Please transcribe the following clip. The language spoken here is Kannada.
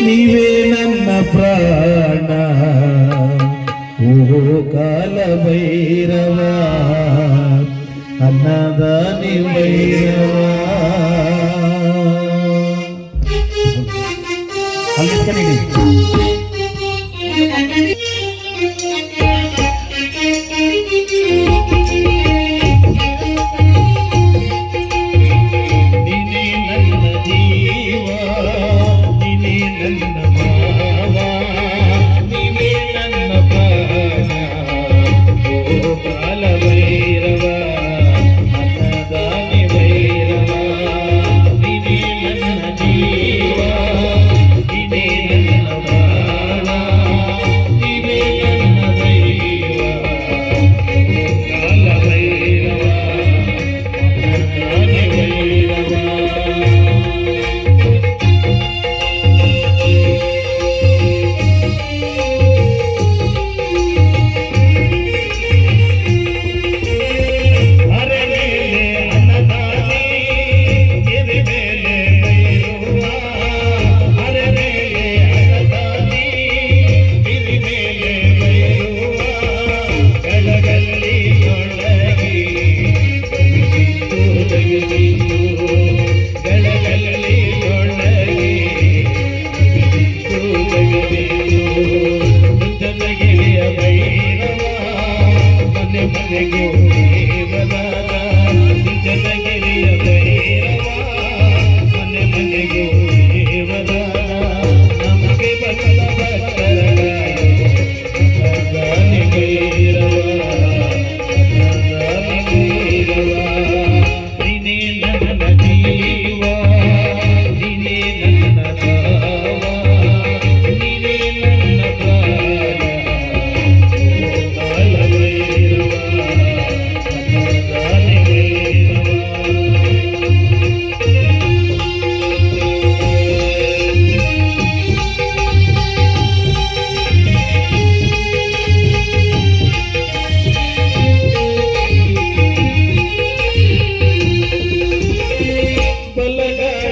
ನೀವೇ ನನ್ನ ಪ್ರಾಣ. ಓಹೋ ಕಾಲ ಭೈರವ ಅನ್ನದ ಭೈರವ ಅಲ್ಲಿ